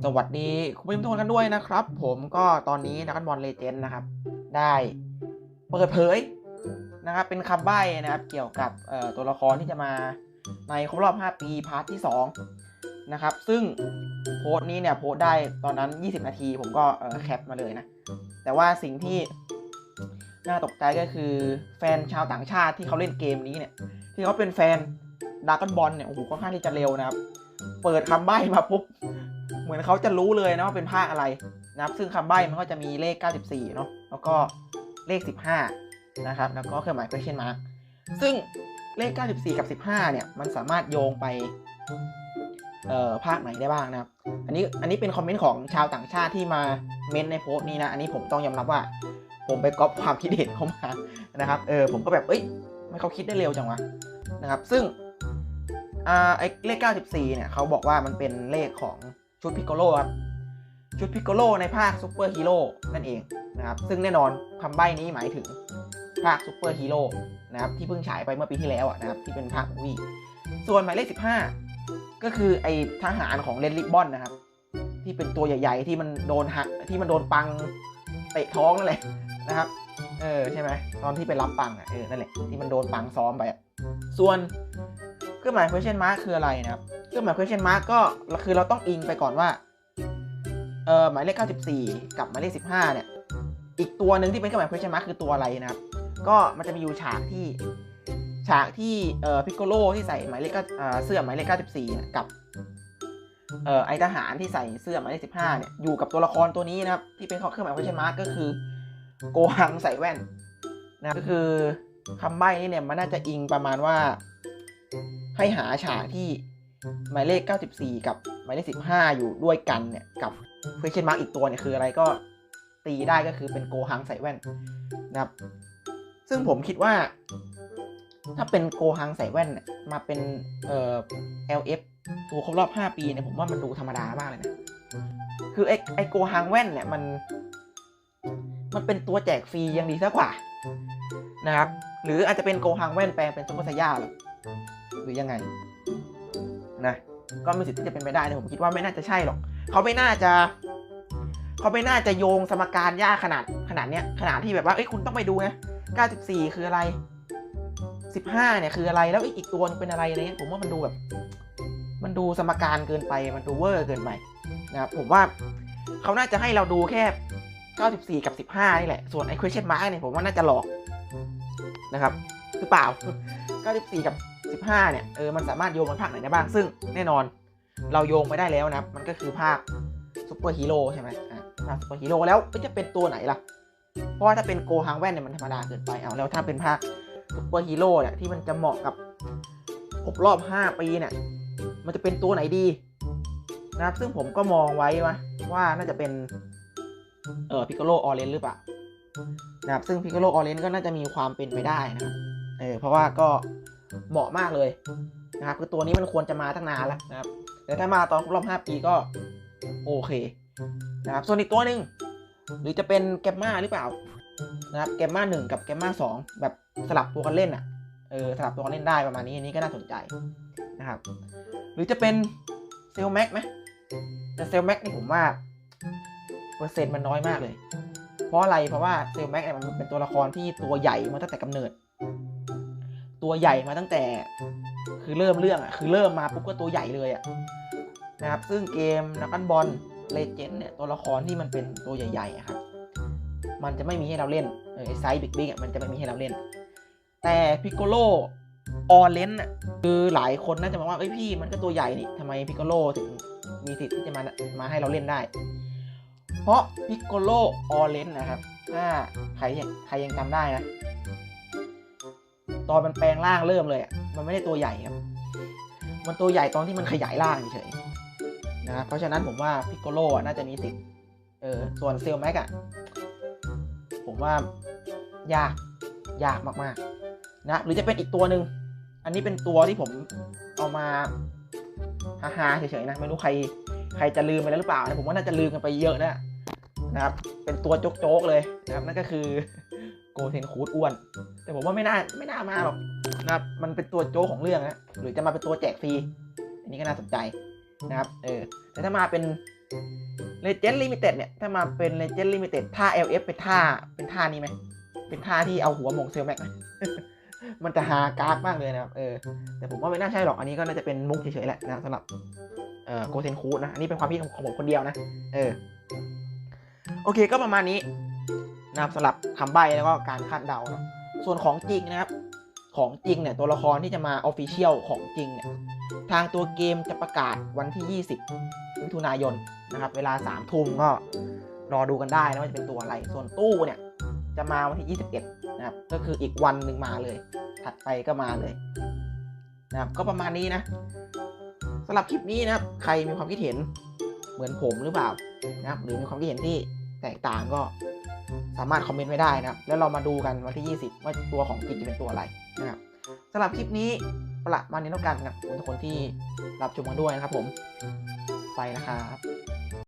สวัสดีคุณผู้ชมทุกคนกันด้วยนะครับ ผมก็ตอนนี้นักบอลเลเจนด์นะครับ ได้เปิดเผยนะครับ เป็นคำใบ้นะครับ เกี่ยวกับตัวละครที่จะมาในครบรอบ 5 ปีพาร์ทที่ 2 นะครับ ซึ่งโพสต์นี้เนี่ยโพสต์ได้ตอนนั้น 20 นาที ผมก็แคปมาเลยนะ แต่ว่าสิ่งที่น่าตกใจก็คือแฟนชาวต่างชาติที่เขาเล่นเกมนี้เนี่ย ที่เขาเป็นแฟนดากนบอลเนี่ยโอ้โหค่อนข้างที่จะเร็วนะครับ เปิดคำใบ้มาปุ๊บ มือนเขาจะรู้เลยนะว่าเป็นภาคอะไรนะครับซึ่งคำใบ้มันก็จะมีเลข 94 เนาะแล้วก็เลข 15 นะครับ แล้วก็เครื่องหมาย question mark ซึ่งเลข 94 กับ 15 เนี่ย มันสามารถโยงไปเอ่อภาคไหนได้บ้างนะครับ อันนี้อันนี้เป็นคอมเมนต์ของชาวต่างชาติที่มาเม้นในโพสต์นี้นะ อันนี้ผมต้องยอมรับว่า ผมไปก๊อปความคิดเห็นเขามานะครับ เออผมก็แบบเอ้ยไม่เขาคิดได้เร็วจังวะนะครับ ซึ่งอ่าไอ้เลข 94 เนี่ยเขาบอกว่ามันเป็นเลขของ ชุดพิกโกโลครับ ชุดพิกโกโลในภาคซูเปอร์ฮีโร่นั่นเองนะครับ ซึ่งแน่นอนคำใบ้นี้หมายถึงภาคซูเปอร์ฮีโร่นะครับที่เพิ่งฉายไปเมื่อปีที่แล้วนะครับที่เป็นภาควีส่วนหมายเลข 15 ก็คือไอทหารของเลนลิบบอนนะครับ ที่เป็นตัวใหญ่ ๆ ที่มันโดนหักที่มันโดนปังเตะท้องนั่นแหละนะครับเออใช่ไหมตอนที่ไปรับปังอะเออนั่นแหละที่มันโดนปังซ้อมไปอะส่วนเครื่องหมาย question mark คืออะไรนะครับ เครื่องหมาย question mark ก็คือเราต้องอิงไปก่อนว่าเออหมายเลข 94 กับหมายเลข 15 เนี่ย อีกตัวหนึ่งที่เป็นเครื่องหมาย question mark คือตัวอะไรนะครับ ก็มันจะมีอยู่ฉากที่ฉากที่เอ่อพิกโกโลที่ใส่หมายเลขเสื้อหมายเลข 94เนี่กับเอ่อไอทหารที่ใส่เสื้อหมายเลข 15 เนี่ยอยู่กับตัวละครตัวนี้นะครับที่เป็นเครื่องหมาย question mark ก็คือโกหังใส่แว่นนะก็คือคำใบ้นี่เนี่ยมันน่าจะอิงประมาณว่า ให้หาฉากที่ หมายเลข 94 กับหมายเลข 15 อยู่ด้วยกันเนี่ยกับ question mark อีกตัวเนี่ยคืออะไรก็ตีได้ก็คือเป็นโกหังใส่แว่นนะครับ ซึ่งผมคิดว่า ถ้าเป็นโกหังใส่แว่นมาเป็นเอ่อ LF ตัวครบรอบ 5 ปีเนี่ยผมว่ามันดูธรรมดามากเลยนะคือไอ้ไอ้โกหังแว่นเนี่ยมัน มันเป็นตัวแจกฟรียังดีซะกว่านะครับ หรืออาจจะเป็นโกหังแว่นแปลงเป็นซุปเปอร์ไซย่าหรือยังไง นะก็มีสิทธิ์ที่จะเป็นไปได้แต่ผมคิดว่าไม่น่าจะใช่หรอกเขาไม่น่าจะเขาไม่น่าจะโยงสมการยากขนาดขนาดเนี้ยขนาดที่แบบว่าเอ้ยคุณต้องไปดูนะ 94 คืออะไร 15 เนี่ยคืออะไรแล้วอีกตัวนึงเป็นอะไรอะไรเงี้ยผมว่ามันดูแบบ มันดูสมการเกินไปมันดูเวอร์เกินไปนะครับผมว่าเขาน่าจะให้เราดูแค่ 94 กับ 15 นี่แหละ ส่วนไอ้ question mark เนี่ยผมว่าน่าจะหลอกนะครับ หรือเปล่า 94 กับ 15 เนี่ย เออ มันสามารถโยงมาภาคไหนได้บ้าง ซึ่งแน่นอนเราโยงไปได้แล้วนะ มันก็คือภาคซูเปอร์ฮีโร่ใช่ไหมอะภาคซูเปอร์ฮีโร่แล้วจะเป็นตัวไหนล่ะ เพราะว่าถ้าเป็นโกฮังแว่นเนี่ยมันธรรมดาเกินไป เอาแล้วถ้าเป็นภาคซูเปอร์ฮีโร่เนี่ยที่มันจะเหมาะกับครบรอบ 5 ปีเนี่ย มันจะเป็นตัวไหนดีนะครับ ซึ่งผมก็มองไว้ว่าว่าน่าจะเป็น เออพิกโลออเรนหรือเปล่านะครับซึ่งพิกโลออเรนก็น่าจะมีความเป็นไปได้นะครับ เออเพราะว่าก็เหมาะมากเลยนะครับคือตัวนี้มันควรจะมาตั้งนานแล้วนะครับ แต่ถ้ามาตอนครบรอบ 5 ปีก็โอเคนะครับส่วนอีกตัวหนึ่งหรือจะเป็นแกมมาหรือเปล่านะครับแกมมาหนึ่งกับแกมมาสองแบบสลับตัวกันเล่นอะเออสลับตัวกันเล่นได้ประมาณนี้อันนี้ก็น่าสนใจนะครับ หรือจะเป็นเซลแม็กไหมแต่เซลแม็กนี่ผมว่าเปอร์เซ็นต์มันน้อยมากเลย เพราะอะไรเพราะว่าเซลแม็กเนี่ยมันเป็นตัวละครที่ตัวใหญ่มาตั้งแต่กำเนิด ตัวใหญ่มาตั้งแต่ คือเริ่มเรื่องอะคือเริ่มมาปุ๊บก็ตัวใหญ่เลยอะนะครับซึ่งเกมนักบันบอลเลเจนด์เนี่ยตัวละครที่มันเป็นตัวใหญ่ๆอะครับมันจะไม่มีให้เราเล่นไอไซส์บิ๊กบิ๊กอะมันจะไม่มีให้เราเล่น แต่พิกโกโลออเลนอะคือหลายคนน่าจะมองว่าเอ้ยพี่มันก็ตัวใหญ่นี่ทำไมพิกโกโลถึงมีสิทธิ์ที่จะมามาให้เราเล่นได้ เพราะพิกโกโลออเลนนะครับถ้าใครยังใครยังจำได้นะ ตอนมันแปลงร่างเริ่มเลยอะมันไม่ได้ตัวใหญ่ครับ มันตัวใหญ่ตอนที่มันขยายร่างเฉยๆนะเพราะฉะนั้นผมว่าพิกโกโลน่าจะมีสิทธิ์เออ ส่วนเซลแม็กอะผมว่ายาก ยากมากๆ นะ หรือจะเป็นอีกตัวหนึ่ง อันนี้เป็นตัวที่ผมเอามาฮาๆเฉยๆนะ ไม่รู้ใคร ใครจะลืมไปแล้วหรือเปล่านะผมว่าน่าจะลืมกันไปเยอะนะนะครับ เป็นตัวโจ๊กๆเลยนะครับ นั่นก็คือ โกเทนคูดอ้วน แต่ผมว่าไม่น่าไม่น่ามาหรอกนะครับมันเป็นตัวโจของเรื่องนะหรือจะมาเป็นตัวแจกฟรีอันนี้ก็น่าสนใจนะครับเออแต่ถ้ามาเป็น Legend Limited เนี่ยถ้ามาเป็น Legend Limited ท่า LF เป็นท่าเป็นท่านี้ไหมเป็นท่าที่เอาหัวมงเซลแม็กไหมมันจะฮากากมากเลยนะครับเออแต่ผมว่าไม่น่าใช่หรอกอันนี้ก็น่าจะเป็นมุกเฉยๆแหละนะสำหรับเอ่อโกเซนคูดนะอันนี้เป็นความคิดของผมคนเดียวนะเออโอเคก็ประมาณนี้ นะครับสำหรับคำใบ้แล้วก็การคาดเดาเนาะส่วนของจริงนะครับ ของจริงเนี่ยตัวละครที่จะมาออฟฟิเชียลของจริงเนี่ยทางตัวเกมจะประกาศวันที่ 20มิถุนายนนะครับ เวลา3ทุ่มก็รอดูกันได้นะว่าจะเป็นตัวอะไร ส่วนตู้เนี่ยจะมาวันที่ 21นะครับ ก็คืออีกวันหนึ่งมาเลย ถัดไปก็มาเลยนะครับ ก็ประมาณนี้นะสำหรับคลิปนี้นะครับ ใครมีความคิดเห็นเหมือนผมหรือเปล่านะครับ หรือมีความคิดเห็นที่แตกต่างก็ สามารถคอมเมนต์ไว้ได้นะครับ แล้วเรามาดูกันวันที่ 20 ว่าตัวของกิจจะเป็นตัวอะไรนะครับสำหรับคลิปนี้ประมาณนี้แล้วกันนะครับขอบคุณทุกคนที่รับชมมาด้วยนะครับผม ไปนะครับ